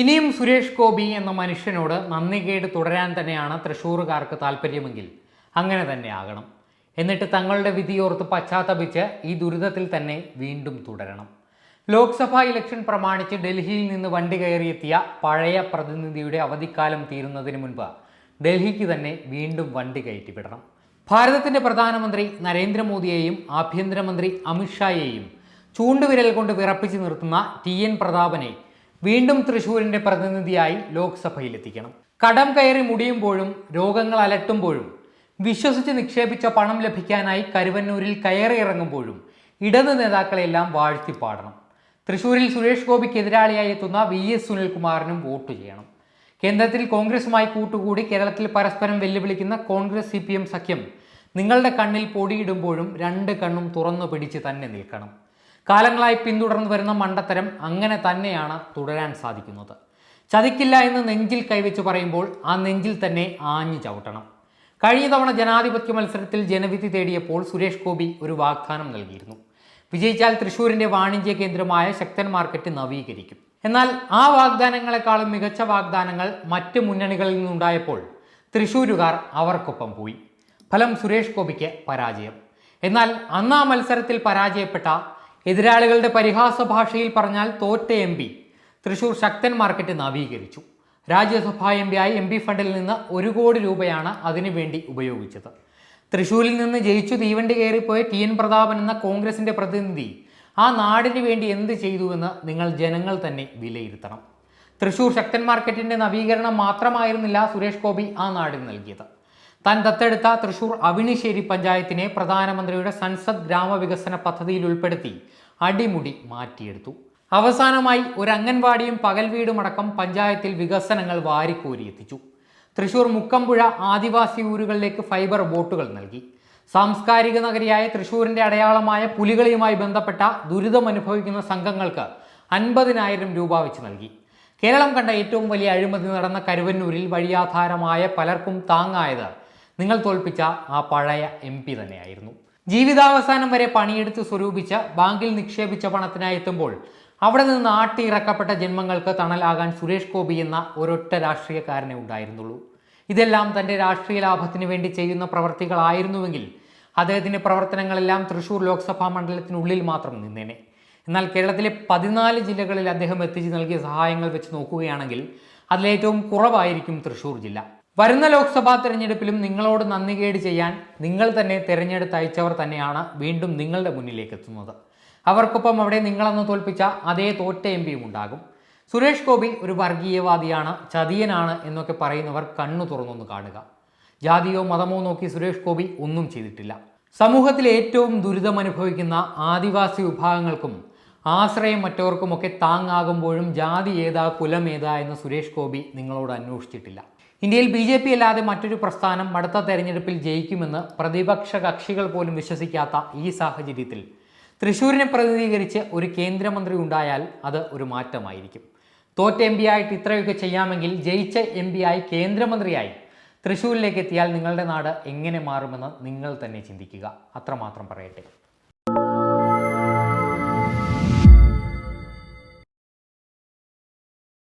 ഇനിയും സുരേഷ് ഗോപി എന്ന മനുഷ്യനോട് നന്ദികേട് തുടരാൻ തന്നെയാണ് തൃശ്ശൂറുകാർക്ക് താല്പര്യമെങ്കിൽ അങ്ങനെ തന്നെ ആകണം. എന്നിട്ട് തങ്ങളുടെ വിധിയോർത്ത് പശ്ചാത്തപിച്ച് ഈ ദുരിതത്തിൽ തന്നെ വീണ്ടും തുടരണം. ലോക്സഭാ ഇലക്ഷൻ പ്രമാണിച്ച് ഡൽഹിയിൽ നിന്ന് വണ്ടി കയറിയെത്തിയ പഴയ പ്രതിനിധിയുടെ അവധിക്കാലം തീരുന്നതിന് മുൻപ് ഡൽഹിക്ക് തന്നെ വീണ്ടും വണ്ടി കയറ്റിവിടണം ഭാരതത്തിന്റെ പ്രധാനമന്ത്രി നരേന്ദ്രമോദിയെയും ആഭ്യന്തരമന്ത്രി അമിത്ഷായെയും ചൂണ്ടുവിരൽ കൊണ്ട് വിറപ്പിച്ചു നിർത്തുന്ന ടി എൻ പ്രതാപനെ വീണ്ടും തൃശൂരിന്റെ പ്രതിനിധിയായി ലോക്സഭയിലെത്തിക്കണം. കടം കയറി മുടിയുമ്പോഴും രോഗങ്ങൾ അലട്ടുമ്പോഴും വിശ്വസിച്ച് നിക്ഷേപിച്ച പണം ലഭിക്കാനായി കരുവന്നൂരിൽ കയറി ഇറങ്ങുമ്പോഴും ഇടത് നേതാക്കളെല്ലാം വാഴ്ത്തിപ്പാടണം. തൃശൂരിൽ സുരേഷ് ഗോപിക്ക് എതിരാളിയായി എത്തുന്ന വി എസ് സുനിൽകുമാറിനും വോട്ട് ചെയ്യണം. കേന്ദ്രത്തിൽ കോൺഗ്രസുമായി കൂട്ടുകൂടി കേരളത്തിൽ പരസ്പരം വെല്ലുവിളിക്കുന്ന കോൺഗ്രസ് സി സഖ്യം നിങ്ങളുടെ കണ്ണിൽ പൊടിയിടുമ്പോഴും രണ്ട് കണ്ണും തുറന്നു പിടിച്ച് തന്നെ നിൽക്കണം. കാലങ്ങളായി പിന്തുടർന്നു വരുന്ന മണ്ടത്തരം അങ്ങനെ തന്നെയാണ് തുടരാൻ സാധിക്കുന്നത്. ചതിക്കില്ല എന്ന് നെഞ്ചിൽ കൈവച്ച് പറയുമ്പോൾ ആ നെഞ്ചിൽ തന്നെ ആഞ്ഞു ചവിട്ടണം. കഴിഞ്ഞ തവണ ജനാധിപത്യ മത്സരത്തിൽ ജനവിധി തേടിയപ്പോൾ സുരേഷ് ഗോപി ഒരു വാഗ്ദാനം നൽകിയിരുന്നു. വിജയിച്ചാൽ തൃശൂരിന്റെ വാണിജ്യ കേന്ദ്രമായ ശക്തൻ മാർക്കറ്റ് നവീകരിക്കും. എന്നാൽ ആ വാഗ്ദാനങ്ങളെക്കാളും മികച്ച വാഗ്ദാനങ്ങൾ മറ്റ് മുന്നണികളിൽ നിന്നുണ്ടായപ്പോൾ തൃശൂരുകാർ അവർക്കൊപ്പം പോയി. ഫലം സുരേഷ് ഗോപിക്ക് പരാജയം. എന്നാൽ അന്നാ മത്സരത്തിൽ പരാജയപ്പെട്ട എതിരാളികളുടെ പരിഹാസ ഭാഷയിൽ പറഞ്ഞാൽ തോറ്റ M P. Thrissur Sakthan market നവീകരിച്ചു. Rajya Sabha M P ആയി എം പി ഫണ്ടിൽ നിന്ന് ഒരു കോടി രൂപയാണ് അതിനുവേണ്ടി ഉപയോഗിച്ചത്. തൃശൂരിൽ നിന്ന് ജയിച്ചു തീവണ്ടി കയറിപ്പോയ ടി എൻ പ്രതാപൻ എന്ന കോൺഗ്രസിന്റെ പ്രതിനിധി ആ നാടിന് വേണ്ടി എന്ത് ചെയ്തുവെന്ന് നിങ്ങൾ ജനങ്ങൾ തന്നെ വിലയിരുത്തണം. തൃശൂർ ശക്തൻ മാർക്കറ്റിന്റെ നവീകരണം മാത്രമായിരുന്നില്ല സുരേഷ് ഗോപി ആ നാടിന് നൽകിയത്. താൻ ദത്തെടുത്ത തൃശൂർ അവിണിശ്ശേരി പഞ്ചായത്തിനെ പ്രധാനമന്ത്രിയുടെ സൻസദ് ഗ്രാമവികസന പദ്ധതിയിൽ ഉൾപ്പെടുത്തി അടിമുടി മാറ്റിയെടുത്തു. അവസാനമായി ഒരു അംഗൻവാടിയും പകൽ വീടുമടക്കം പഞ്ചായത്തിൽ വികസനങ്ങൾ വാരിക്കോരിയെത്തിച്ചു തൃശൂർ മുക്കമ്പുഴ ആദിവാസി ഊരുകളിലേക്ക് ഫൈബർ ബോട്ടുകൾ നൽകി. സാംസ്കാരിക നഗരിയായ തൃശൂരിന്റെ അടയാളമായ പുലികളിയുമായി ബന്ധപ്പെട്ട ദുരിതമനുഭവിക്കുന്ന സംഘങ്ങൾക്ക് അൻപതിനായിരം രൂപ വെച്ച് നൽകി. കേരളം കണ്ട ഏറ്റവും വലിയ അഴിമതി നടന്ന കരുവന്നൂരിൽ വഴിയാധാരമായ പലർക്കും താങ്ങായത് നിങ്ങൾ തോൽപ്പിച്ച ആ പഴയ എം പി തന്നെയായിരുന്നു. ജീവിതാവസാനം വരെ പണിയെടുത്ത് സ്വരൂപിച്ച ബാങ്കിൽ നിക്ഷേപിച്ച പണത്തിനായി എത്തുമ്പോൾ അവിടെ നിന്ന് ആട്ടിയിറക്കപ്പെട്ട ജന്മങ്ങൾക്ക് തണലാകാൻ സുരേഷ് ഗോപി എന്ന ഒരൊറ്റ രാഷ്ട്രീയക്കാരനെ ഉണ്ടായിരുന്നുള്ളൂ. ഇതെല്ലാം തന്റെ രാഷ്ട്രീയ ലാഭത്തിന് വേണ്ടി ചെയ്യുന്ന പ്രവർത്തികളായിരുന്നുവെങ്കിൽ അദ്ദേഹത്തിന്റെ പ്രവർത്തനങ്ങളെല്ലാം തൃശൂർ ലോക്സഭാ മണ്ഡലത്തിനുള്ളിൽ മാത്രം നിന്നേനെ. എന്നാൽ കേരളത്തിലെ പതിനാല് ജില്ലകളിൽ അദ്ദേഹം എത്തിച്ചു നൽകിയ സഹായങ്ങൾ വെച്ച് നോക്കുകയാണെങ്കിൽ അതിലേറ്റവും കുറവായിരിക്കും തൃശൂർ ജില്ല. വരുന്ന ലോക്സഭാ തെരഞ്ഞെടുപ്പിലും നിങ്ങളോട് നന്ദികേട് ചെയ്യാൻ നിങ്ങൾ തന്നെ തിരഞ്ഞെടുത്ത് അയച്ചവർ തന്നെയാണ് വീണ്ടും നിങ്ങളുടെ മുന്നിലേക്ക് എത്തുന്നത്. അവർക്കൊപ്പം അവിടെ നിങ്ങളെന്ന് തോൽപ്പിച്ച അതേ തോറ്റ എം പിയും ഉണ്ടാകും. സുരേഷ് ഗോപി ഒരു വർഗീയവാദിയാണ് ചതിയനാണ് എന്നൊക്കെ പറയുന്നവർ കണ്ണു തുറന്നൊന്ന് കാണുക. ജാതിയോ മതമോ നോക്കി സുരേഷ് ഗോപി ഒന്നും ചെയ്തിട്ടില്ല. സമൂഹത്തിൽ ഏറ്റവും ദുരിതമനുഭവിക്കുന്ന ആദിവാസി വിഭാഗങ്ങൾക്കും ആശ്രയം മറ്റവർക്കുമൊക്കെ താങ്ങാകുമ്പോഴും ജാതി ഏതാ കുലം ഏതാ എന്ന് സുരേഷ് ഗോപി നിങ്ങളോട് അന്വേഷിച്ചിട്ടില്ല. ഇന്ത്യയിൽ ബി ജെ പി അല്ലാതെ മറ്റൊരു പ്രസ്ഥാനം അടുത്ത തെരഞ്ഞെടുപ്പിൽ ജയിക്കുമെന്ന് പ്രതിപക്ഷ കക്ഷികൾ പോലും വിശ്വസിക്കാത്ത ഈ സാഹചര്യത്തിൽ തൃശൂരിനെ പ്രതിനിധീകരിച്ച് ഒരു കേന്ദ്രമന്ത്രി ഉണ്ടായാൽ അത് ഒരു മാറ്റമായിരിക്കും. തോറ്റ എം പി ആയിട്ട് ഇത്രയൊക്കെ ചെയ്യാമെങ്കിൽ ജയിച്ച എം പി ആയി കേന്ദ്രമന്ത്രിയായി തൃശ്ശൂരിലേക്ക് എത്തിയാൽ നിങ്ങളുടെ നാട് എങ്ങനെ മാറുമെന്ന് നിങ്ങൾ തന്നെ ചിന്തിക്കുക. അത്രമാത്രം പറയട്ടെ.